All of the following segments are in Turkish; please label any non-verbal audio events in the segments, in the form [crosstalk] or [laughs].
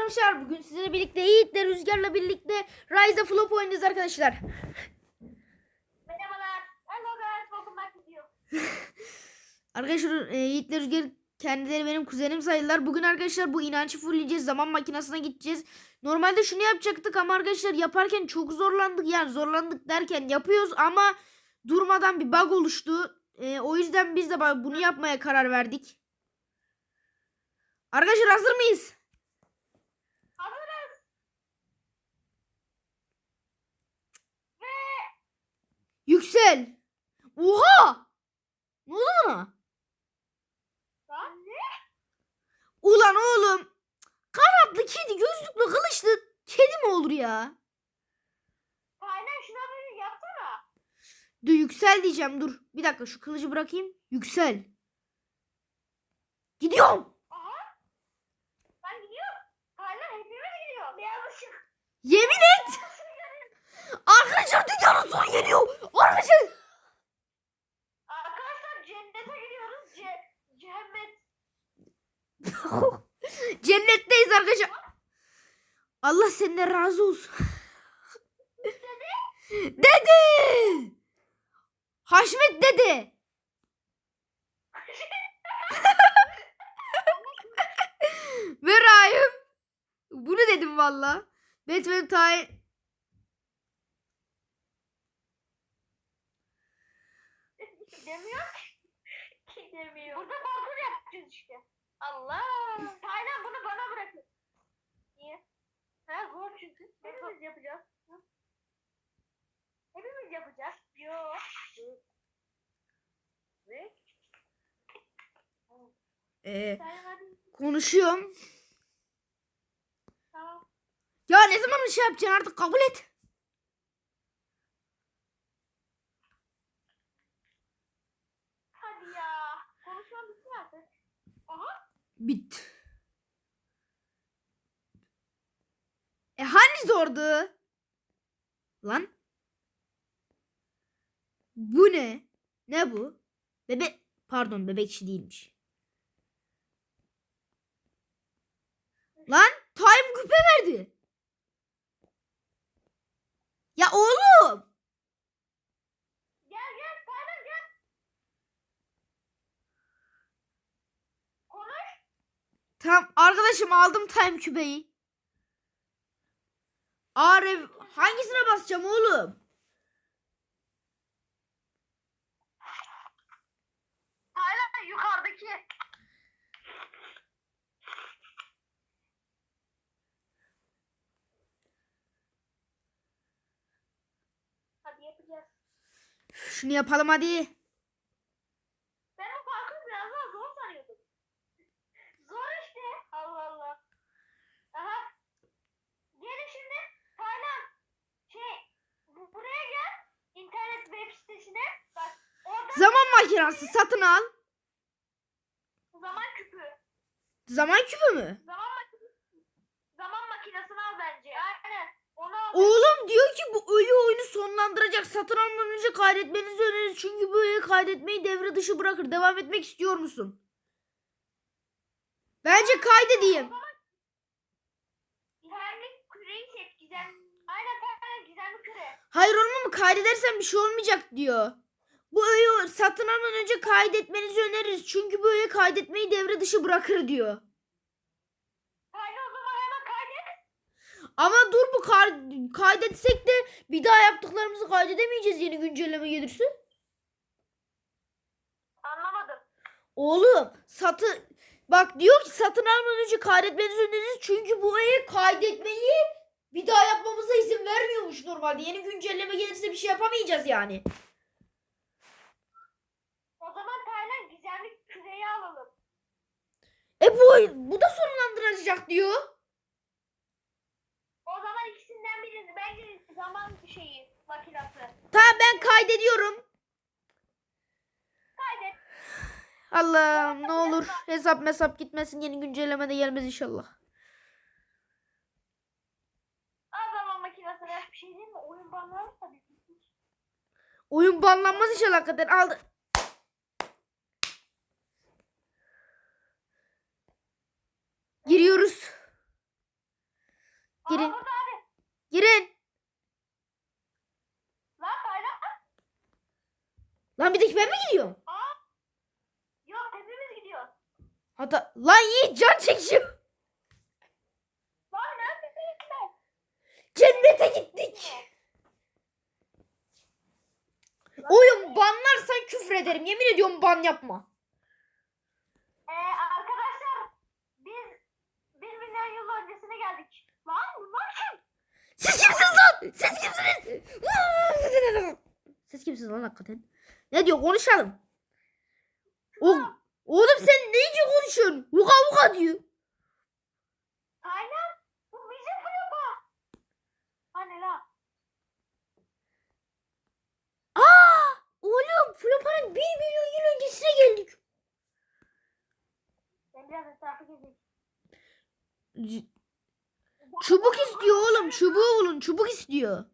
arkadaşlar. Bugün sizlerle birlikte Yiğit'le Rüzgar'la birlikte Rise of Flop oynayacağız arkadaşlar. Merhabalar. Hello guys. Welcome back to you. Arkadaşlar e, Yiğit'le Rüzgar kendileri benim kuzenim sayılırlar. Bugün arkadaşlar bu inancı fullleyeceğiz. Zaman makinesine gideceğiz. Normalde şunu yapacaktık ama arkadaşlar yaparken çok zorlandık. Yani zorlandık derken yapıyoruz ama durmadan bir bug oluştu. E, o yüzden biz de bunu yapmaya karar verdik. Arkadaşlar hazır mıyız? Yüksel. Oha! Ne oldu? Lan ne? Ulan oğlum. Kanatlı kedi gözlüklü kılıçlı kedi mi olur ya? Aynen şuna bir yapsana. Dur yüksel diyeceğim dur. Bir dakika şu kılıcı bırakayım. Yüksel. Gidiyorum. Aha. Ben gidiyorum. Aynen hepimiz gidiyor. Beyaz ışık. Yemin et. Arkadaşlar dünyanın sonu geliyor. Arkadaşlar. Arkadaşlar cennete gidiyoruz. Ce cehennet. [laughs] Cennetteyiz arkadaşlar. Allah senden razı olsun. Dede. Haşmet dede. [laughs] Ve Rahim. Bunu dedim valla. Batman Tay. Gidemiyor ki. Gidemiyor. Burada parkur yapacağız işte. Allah. Aynen bunu bana bırakın. Niye? Ha zor çünkü. Hepimiz yapacağız. Hı? Hepimiz yapacağız. Yo. Ne? Ee, konuşuyorum. Tamam. Ya ne zaman şey yapacaksın artık kabul et. Hadi ya. Konuşmam bitti artık. Aha. Bit. E hani zordu? Lan. Bu ne? Ne bu? Bebe pardon bebek işi değilmiş. Lan time küpe verdi. Ya oğlum. Gel gel. Taylan gel. Konuş. Tamam arkadaşım aldım time küpeyi. Arif hangisine basacağım oğlum? Taylan yukarıdaki. Hadi yapacağız. Şunu yapalım hadi. Ben o parkuru biraz daha zor sanıyordum. Zor işte. Allah Allah. Aha. Gelin şimdi. Taylan. Şey. Bu, buraya gel. İnternet web sitesine. Bak. Makinesi satın al. zaman küpü. Zaman küpü mü? Zaman makinesi. Zaman makinesini al bence. Aynen. Onu al. Oğlum diyor ki bu ölü oyunu sonlandıracak. Satın almadan önce kaydetmenizi öneririz. Çünkü bu oyunu kaydetmeyi devre dışı bırakır. Devam etmek istiyor musun? Bence kaydedeyim. Hayır olma mı? Kaydedersen bir şey olmayacak diyor. Bu öğeyi satın almadan önce kaydetmenizi öneririz. Çünkü bu öğeyi kaydetmeyi devre dışı bırakır diyor. Taylan o zaman hemen kaydet. Ama dur bu kar- kaydetsek de bir daha yaptıklarımızı kaydedemeyeceğiz yeni güncelleme gelirse. Anlamadım. Oğlum satı bak diyor ki satın almadan önce kaydetmenizi öneririz. Çünkü bu ayı kaydetmeyi bir daha yapmamıza izin vermiyormuş normalde. Yeni güncelleme gelirse bir şey yapamayacağız yani. O zaman Taylan gizemli küreyi alalım. E bu bu da sonlandıracak diyor. O zaman ikisinden birini. Bence zaman şeyi makinesi. Tamam ben kaydediyorum. Kaydet. Allah'ım ne olur hesap mesap gitmesin yeni güncelleme de gelmez inşallah. Al zaman makinesine. Bir şey diyeyim mi? Oyun banlarsa bir Oyun banlanmaz inşallah hakikaten aldı. Giriyoruz. Girin. Aa, Girin. Lan kaynak. Lan bir dakika ben mi gidiyorum? Aa. Yok hepimiz gidiyor. Hatta lan iyi can çekişim. Lan neredesiniz şey Cennete gittik. Oğlum banlarsan küfür ederim. Yemin ediyorum ban yapma. Geldik. Lan bunlar kim? Siz kimsiniz lan? Siz kimsiniz? Siz kimsiniz lan hakikaten? Ne diyor konuşalım. O, oğlum sen neyce konuşuyorsun? Vuka vuka diyor. Taylan bu bizim flopa. Hani la? Aa! Oğlum Flopa'nın 1 milyon yıl öncesine geldik. Ben biraz etrafı gezeyim. Çubuk istiyor oğlum. Çubuğu bulun. Çubuk istiyor.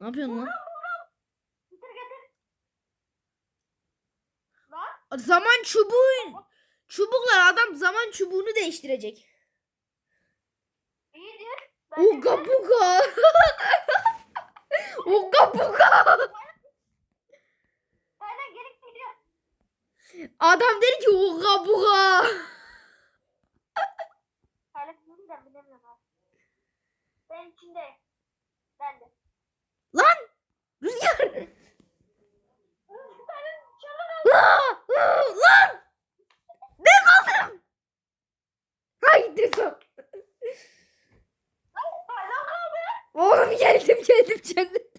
Ne yapıyorsun lan? Zaman çubuğu. Çubuklar adam zaman çubuğunu değiştirecek. iyidir. Uga buga. [laughs] Uga buga. Taylan geri gidiyor. Adam der ki uga buga. Bunu da bilemiyorum. Ben içinde. Ben de. Lan rüzgar. Aa, [laughs] Lan. Ne kaldım? Haydi. Taylan kaldı. Oğlum geldim geldim cennet.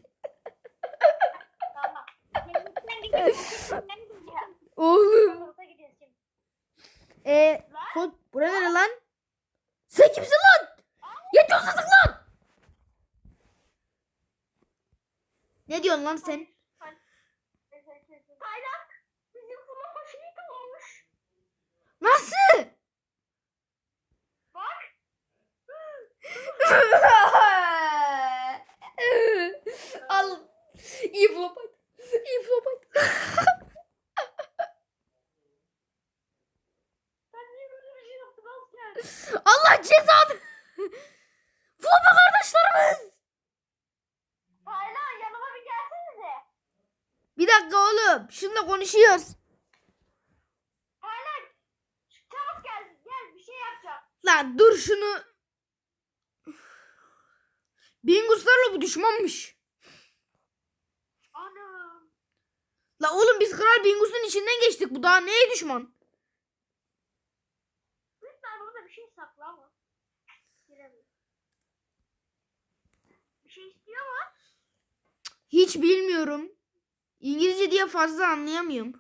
Tamam. Cennetten gidiyoruz. Cennetten gidiyoruz. Oğlum. Sokakta gidiyoruz şimdi. E, Lan. kod bura nere lan? Sen kimsin lan? Yetiyorsun lan. Ne diyorsun lan sen? Taylan bizim flopa şehit olmuş. Nasıl? Bak. Al. İyi flopat. İyi flopat. Sen niye böyle bir şey yaptın asker? Allah cezanı. Flopa kardeşlerimiz. Taylan yanıma bir gelsenize. Bir dakika oğlum. Şununla konuşuyoruz. Taylan çabuk gel. Gel bir şey yapacağım. Lan dur şunu. Binguslarla bu düşmanmış. Ana. La oğlum biz Kral Bingus'un içinden geçtik. Bu daha neye düşman? Lütfen burada bir şey sakla ama. Giremiyorum. Bir şey istiyor mu? Hiç bilmiyorum. İngilizce diye fazla anlayamıyorum.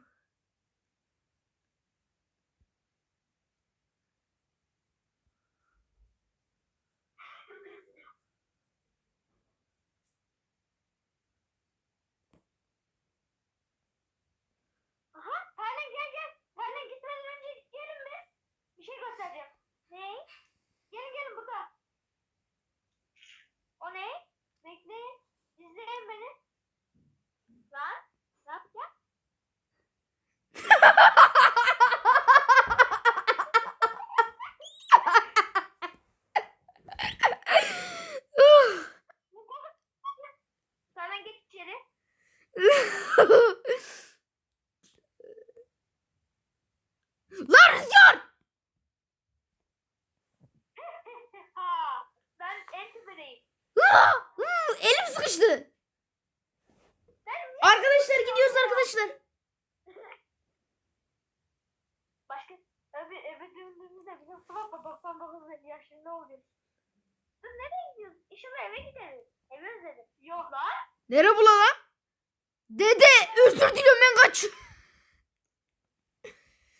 Aha Taylan gel gel. Taylan gitmeden önce gelin mi? Bir şey göstereceğim. Ne? Gelin gelin burada. O ne? Bekleyin. İzleyin beni. Lan. Ne yapacağım? Taylan geç içeri. Lan rüzgar! ha. Ben en tepedeyim. Aa! Hı, Elim sıkıştı. Ben Arkadaşlar gidiyoruz arkadaşlar. Başka öbür öbür düğünümüzde bizim Fırat'la 99 yaşında oluyoruz. Dur nereye gidiyoruz? İnşallah eve gideriz. Evi özledim. Yok lan. Nere bula lan? Dede özür diliyorum ben kaç.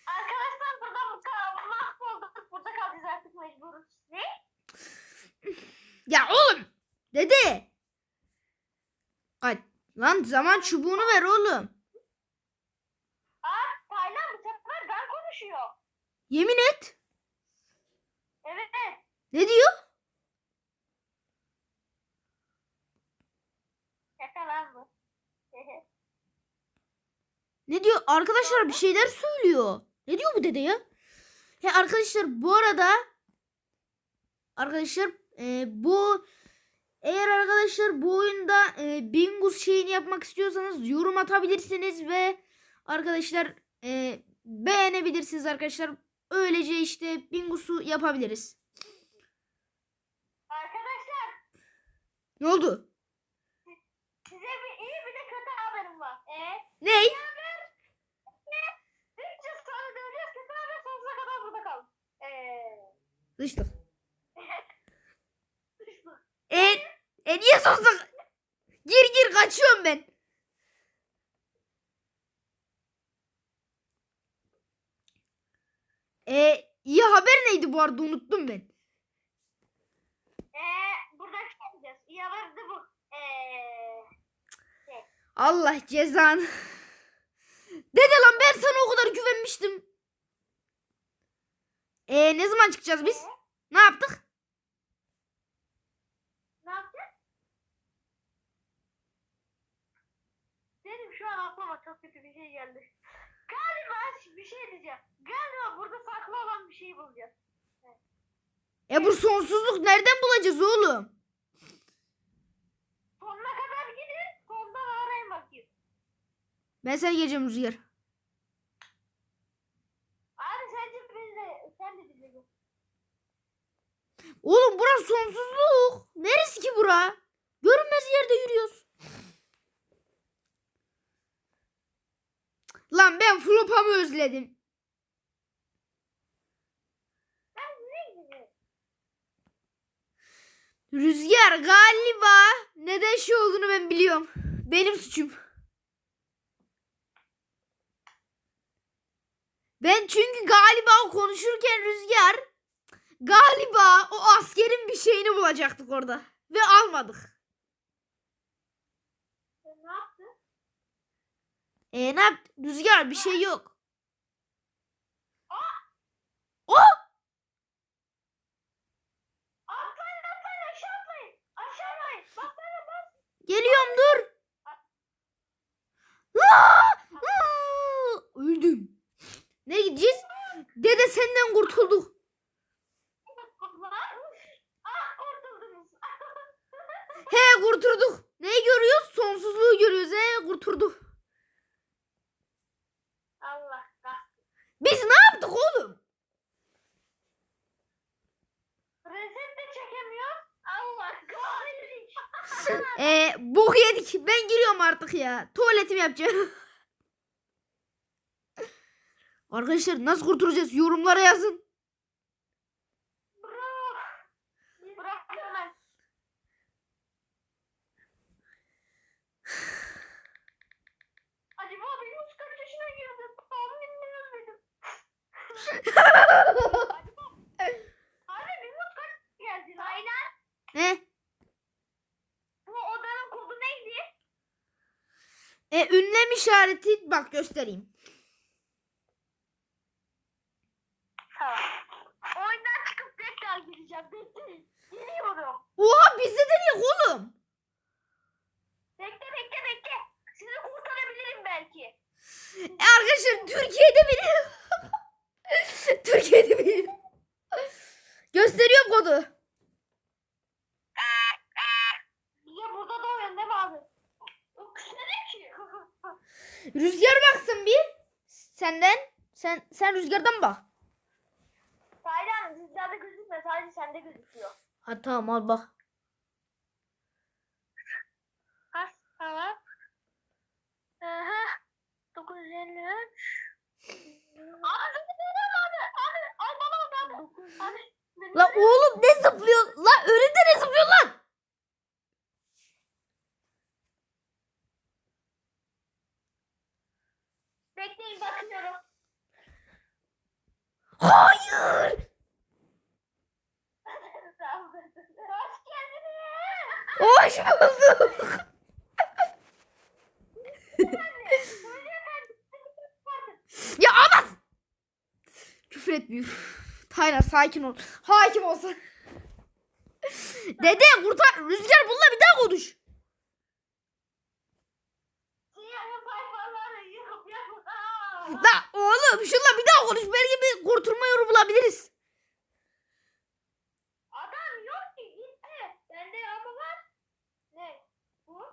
Arkadaşlar burada mı kal- mahvolduk. Burada kalacağız artık mecburuz. Ne? Ya oğlum. Dede. Kaç. Lan zaman çubuğunu ver oğlum. Aa Taylan bu sefer ben konuşuyor. Yemin et. Evet. Ne diyor? Şaka lan bu. Ne diyor? Arkadaşlar bir şeyler söylüyor. Ne diyor bu dede ya? He arkadaşlar bu arada arkadaşlar e, bu Eğer arkadaşlar bu oyunda e, Bingus şeyini yapmak istiyorsanız yorum atabilirsiniz ve arkadaşlar e, beğenebilirsiniz arkadaşlar. Öylece işte Bingus'u yapabiliriz. Arkadaşlar Ne oldu? size bir iyi bir de kötü haberim var. Ee, Ney? iyi haber. Ne? 300 tane döveceğiz. Kötü haber sonsuza kadar burada kal. Düşman. [laughs] E, e niye sonsuza... Gir gir kaçıyorum ben. E, iyi haber neydi bu arada unuttum ben. Ee, buradan çıkamayacağız. İyi haber de bu. Ee, Allah cezanı. [laughs] Dede lan ben sana o kadar güvenmiştim. E ne zaman çıkacağız biz? Ne yaptık? ne yapacağız? Benim şu an aklıma çok kötü bir şey geldi. Galiba bir şey diyeceğim. Galiba burada saklı olan bir şey bulacağız. E bu sonsuzluk nereden bulacağız oğlum? Sonuna kadar gidin. Sondan arayın bakayım. Ben sana geleceğim Rüzgar. Abi sence biz de sen de dinle. Oğlum burası sonsuzluk. Neresi ki bura? Görünmez yerde yürüyoruz. Lan ben Flopa'mı özledim. Rüzgar galiba neden şey olduğunu ben biliyorum. Benim suçum. Ben çünkü galiba konuşurken Rüzgar galiba o askerin bir şeyini bulacaktık orada. Ve almadık. Sen ne yaptın? E ne yaptı? Rüzgar bir şey yok. O! Atlayın atlayın aşağı atlayın. Aşağı atlayın. Bak bana bak. Geliyorum dur. Aa! Aa! Öldüm. Nereye gideceğiz? Dede senden kurtulduk. Ah kurtuldunuz. He kurtulduk. Neyi görüyoruz? Sonsuzluğu görüyoruz. He kurtulduk. Allah kahretsin. Biz ne yaptık oğlum? Reset de çekemiyor. Allah kahretsin. [laughs] Ee, bok yedik. Ben giriyorum artık ya. Tuvaletimi yapacağım. [laughs] Arkadaşlar nasıl kurtulacağız? Yorumlara yazın. Bro. Bırak hemen. Acaba benim kaç yaşına girdi? Tahmin bilmedim. Abi Yunus kaç geldi? Aynen. He? Bu odanın kodu neydi? E, ünlem işareti bak göstereyim. Tamam. Oyundan çıkıp tekrar gireceğim. Bekleyin. Geliyorum. Oha bizde de yok oğlum. Bekle bekle bekle. Sizi kurtarabilirim belki. E, arkadaşlar Türkiye'de benim. Türkiye'de benim. Gösteriyorum kodu. Bize burada da oyun değil mi abi? O kız ne ki? Rüzgar baksın bir. Senden. Sen sen rüzgardan bak. Taylan sizlerde gözükmüyor. Sadece sende gözüküyor. Ha tamam al bak. Kaç? Tamam. Aha. 953. Abi zıplıyorum abi. Abi al bana bak abi. Abi. La oğlum ne zıplıyor? La önünde ne zıplıyor lan? Bekleyin bakıyorum. Hayır. Hoş bulduk. ya anas. Küfür etmiyor. Tayla sakin ol. Hakim olsun. Dede kurtar. Rüzgar bununla bir daha konuş. La oğlum şunla bir daha konuş. Belki bir kurtulma yolu bulabiliriz. Adam yok ki gitti. Bende ama var. Ne? Bu?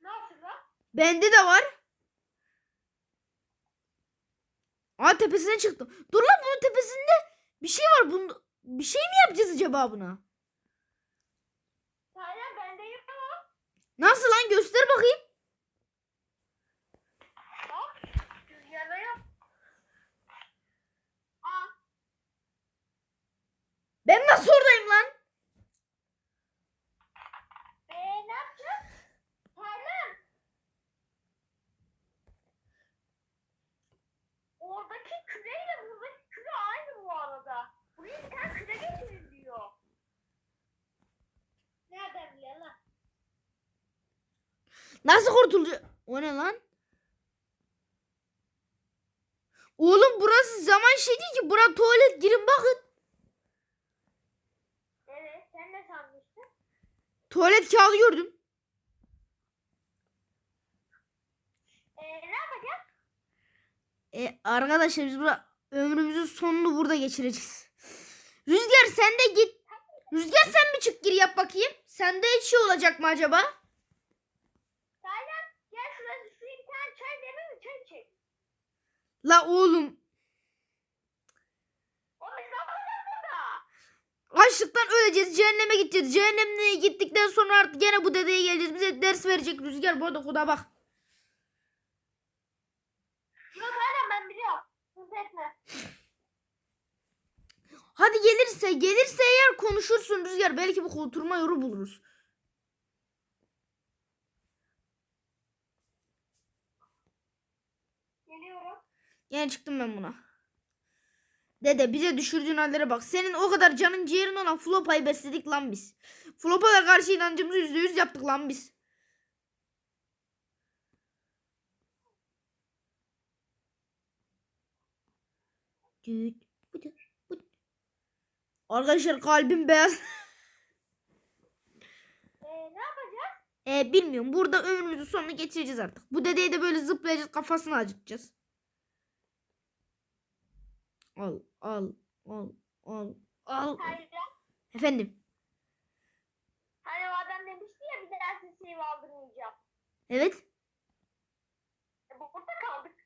Nasıl lan? Bende de var. Aa tepesine çıktı. Dur lan bunun tepesinde bir şey var. Bunu, bir şey mi yapacağız acaba buna? Hala bende yok. Nasıl lan göster bakayım. Nasıl kurtulacak? O ne lan? Oğlum burası zaman şey değil ki. Bura tuvalet. Girin bakın. Evet sen ne sanmıştın? Tuvalet kağıdı gördüm. Eee ne yapacağız? E, arkadaşlar biz bura ömrümüzün sonunu burada geçireceğiz. Rüzgar sen de git. Rüzgar sen bir çık gir yap bakayım. Sende hiç şey olacak mı acaba? La oğlum. Açlıktan öleceğiz. Cehenneme gideceğiz. Cehennemle gittikten sonra artık gene bu dedeye geleceğiz. Bize ders verecek Rüzgar. Bu arada kuda bak. Yok Taylan ben biliyorum. Etme. Hadi gelirse gelirse eğer konuşursun Rüzgar. Belki bir oturma yolu buluruz. Gene çıktım ben buna. Dede bize düşürdüğün hallere bak. Senin o kadar canın ciğerin olan Flopa'yı besledik lan biz. Flopa'ya karşı inancımızı yüzde yüz yaptık lan biz. Arkadaşlar kalbim beyaz. Eee [laughs] ne yapacağız? E, bilmiyorum. Burada ömrümüzün sonunu geçireceğiz artık. Bu dedeyi de böyle zıplayacağız. Kafasını acıtacağız. Al, al, al, al, al. Taylan. Efendim. Hani o adam demişti ya bir daha sizi aldırmayacağım. Evet. E, bu- burada kaldık.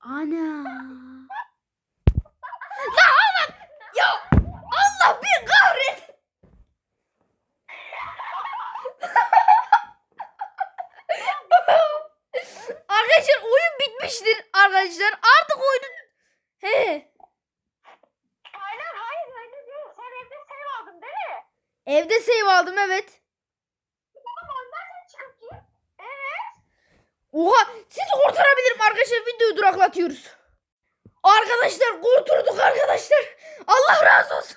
Ana. [laughs] La Allah. Ya Allah bir kahret. [laughs] Arkadaşlar oyun bitmiştir arkadaşlar. Artık oyunun He. Taylan hayır öyle değil. Sen evde save aldın değil mi? Evde save aldım evet. Oha sizi kurtarabilirim arkadaşlar videoyu duraklatıyoruz. Arkadaşlar kurtulduk arkadaşlar. Allah razı olsun.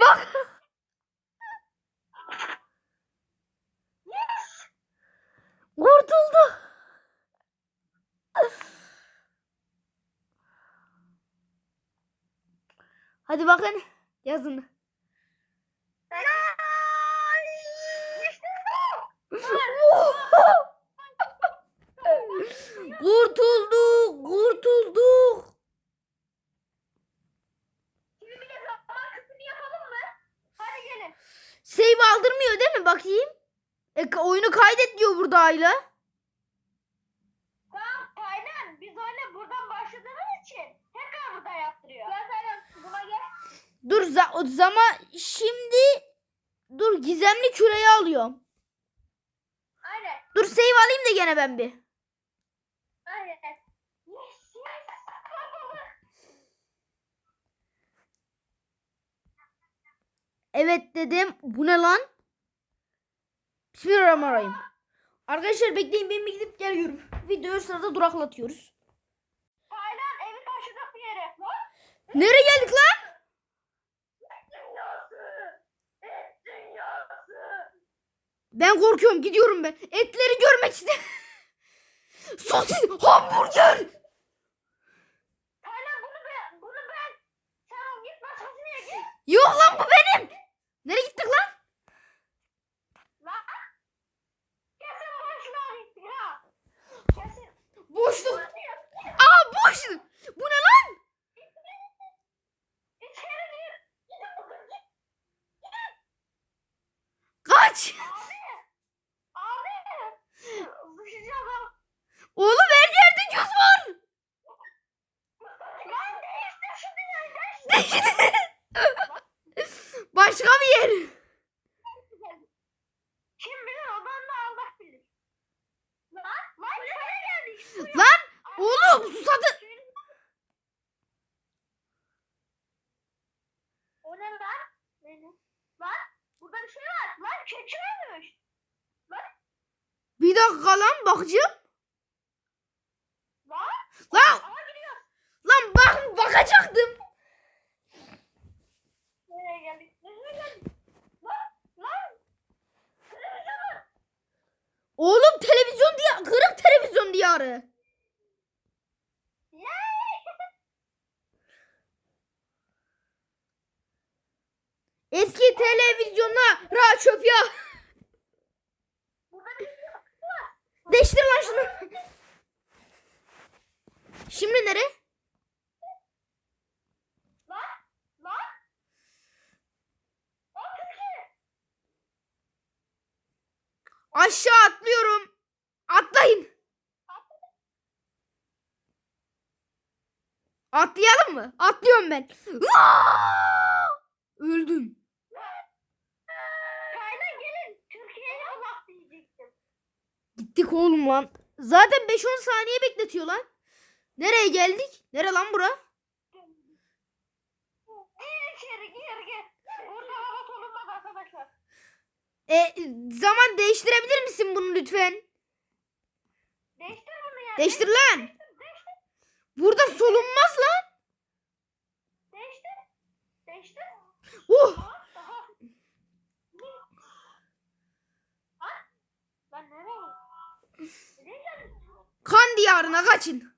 Bak. Yes. Kurtuldu. Hadi bakın yazın. [laughs] Kurtulduk, kurtulduk. Save aldırmıyor değil mi bakayım? E, oyunu kaydet diyor burada Ayla. Tamam Taylan biz öyle buradan başladığımız için tekrar burada yaptırıyor. Gel Taylan buna gel. Dur za- o zaman şimdi dur gizemli küreyi alıyorum. Aynen. Dur save alayım da gene ben bir. Aynen. Yes yes. Evet dedim. Bu ne lan? Bismillahirrahmanirrahim. Arkadaşlar bekleyin ben bir gidip geliyorum. Videoyu sırada duraklatıyoruz. Taylan evi taşıdık bir yere. Nereye geldik lan? Ben korkuyorum gidiyorum ben. Etleri görmek istedim. [laughs] Sosis, hamburger. Taylan bunu ben. Bunu ben. Sen o git başkasına git. Yok lan bu benim. Nereye gittik lan? Lan. Kesin boşluğa gittik ha. Kesin. Boşluk. Boşluğa. Aa boşluk. Bu ne lan? İçeri gir. Gidin bakın git. kaç. Abi. Abi. Düşeceğim ha. Oğlum her yerde göz var. Lan değiştir şu dünyayı değiştir. Başka bir yer. Kim bilir ondan da Allah bilir. Lan lan şöyle geldik. suya. Lan oğlum susadı. O ne lan? Ne? Lan burada bir şey var. Lan keçi ölmüş. Bir dakika lan bakacağım. Lan. Lan Ama gidiyor. lan bak bakacaktım. Nereye geldik? Nereye geldik? Lan. Lan. Televizyonu. Oğlum televizyon diye kırık televizyon diyarı. Yay. Eski televizyona ra çöp ya. Burada bir şey var. Değiştir lan şunu. Şimdi nere? Lan. Lan. O Türkiye. Aşağı atlıyorum. Atlayın. Atlayalım mı? Atlıyorum ben. Öldüm. Gittik oğlum lan. Zaten 5-10 saniye bekletiyor lan. Nereye geldik? Nere lan bura? Gir içeri gir gir. Burada hava solunmaz arkadaşlar. E, zaman değiştirebilir misin bunu lütfen? Değiştir bunu ya. Değiştir lan. Burada solunmaz lan. Değiştir. Değiştir. Uh, kan diyarına kaçın.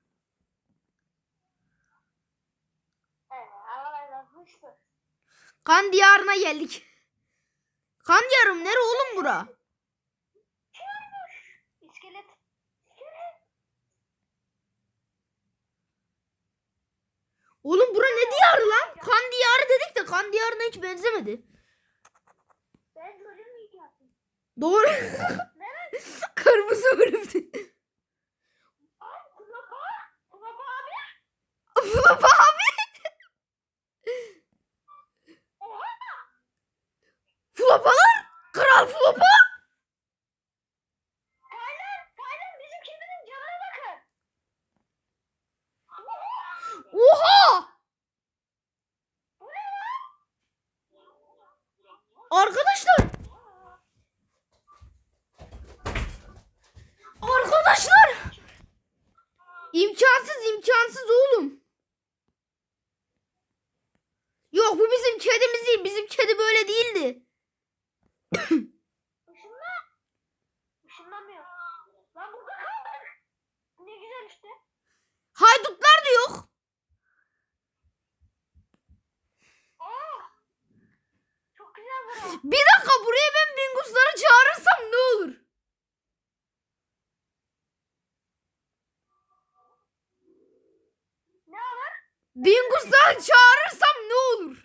Kan diyarına geldik. Kan diyarım nere oğlum bura? Kim ölmüş? İskelet. Oğlum bura ne diyarı lan? Kan diyarı dedik de kan diyarına hiç benzemedi. Ben yaptım? Doğru. [laughs] Kırmızı kulapa. Kulapa abi. Flop abi. Oha. Flopalar. Kral flopa. Taylan. Taylan bizim kedinin canına bakın. Oha. Bu ne lan? Arkadaşlar. Arkadaşlar. İmkansız imkansız oğlum. Yok bu bizim kedimiz değil. Bizim kedi böyle değildi. Işınla. Işınlamıyor. Lan burada kaldık. Ne güzel işte. Haydutlar da yok. Aa. Çok güzel bura. Bir dakika buraya ben bingusları çağırırsam ne olur? Ne olur? Bingusları çağırırsam ne olur?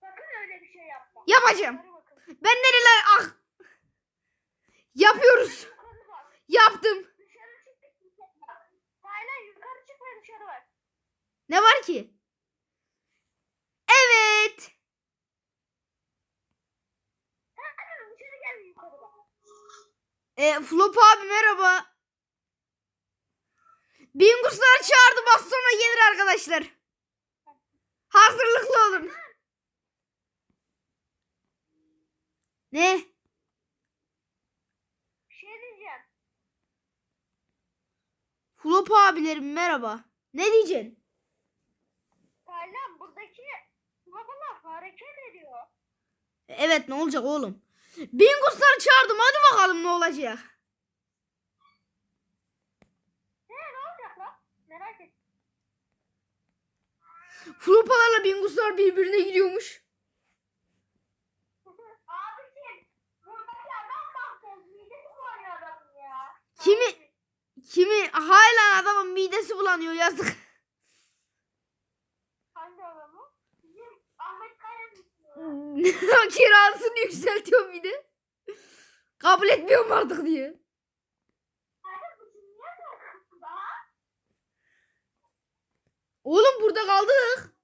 Sakın öyle bir şey bakın. Ben nereler ah. Yapıyoruz. Yaptım. Ne var ki? Evet. E, Flop abi merhaba. Bingusları çağırdım az sonra gelir arkadaşlar. Hazırlıklı olun. Ne? Bir şey diyeceğim. Flop abilerim merhaba. Ne diyeceksin? Taylan buradaki babalar hareket ediyor. Evet ne olacak oğlum? Bingusları çağırdım hadi bakalım ne olacak. Flopalarla binguslar birbirine gidiyormuş. Abiciğim buradaki adam baktı. Midesi bulanıyor adamın ya. Kimi kimi hala adamın midesi bulanıyor yazık. Hangi adamı? Bizim Ahmet Kaya'nın. [laughs] Kirasını yükseltiyor bir de. Kabul etmiyorum artık diye. Oğlum burada kaldık.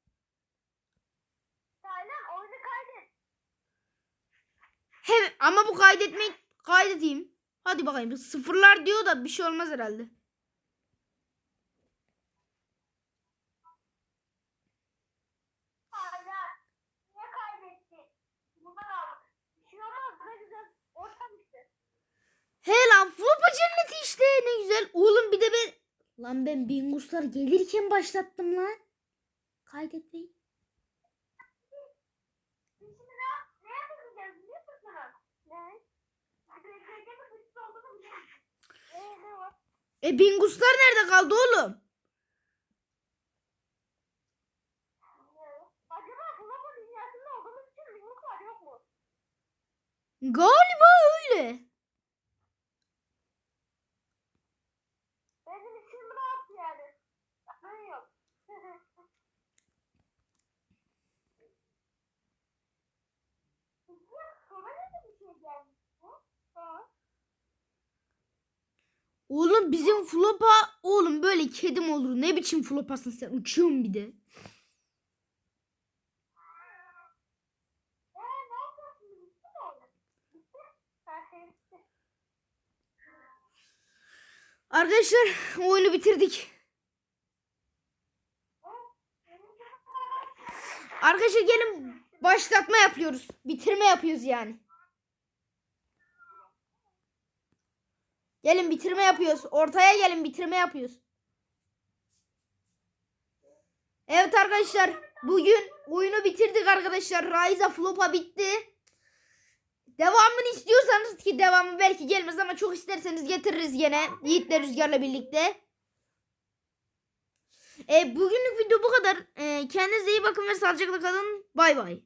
Hem ama bu kaydetmek kaydedeyim. Hadi bakayım. Sıfırlar diyor da bir şey olmaz herhalde. He lan Flupa cenneti işte ne güzel. Oğlum bir de ben... Lan ben Binguslar gelirken başlattım lan. Kaydetmeyi. Biz şimdi ne, ne yapacağız biliyor musun? Ne? Gece mi hırsız olduğunu biliyor musun? Ee, ne var? E Binguslar nerede kaldı oğlum? Acaba Flapa dünyasında olduğumuz için limit var yok mu? Galiba öyle. Benim için rahat yani. Ben yok. Sonra ne bir şey gelmiş bu? Ha? Oğlum bizim Flopa oğlum böyle kedim olur. Ne biçim Flopasın sen uçuyorsun bir de. Arkadaşlar oyunu bitirdik. Arkadaşlar gelin başlatma yapıyoruz. Bitirme yapıyoruz yani. Gelin bitirme yapıyoruz. Ortaya gelin bitirme yapıyoruz. Evet arkadaşlar bugün oyunu bitirdik arkadaşlar. Ryza Flop'a bitti. Devamını istiyorsanız ki devamı belki gelmez ama çok isterseniz getiririz gene Yiğit'le Rüzgar'la birlikte. E, bugünlük video bu kadar. E, kendinize iyi bakın ve sağlıcakla kalın. Bay bay.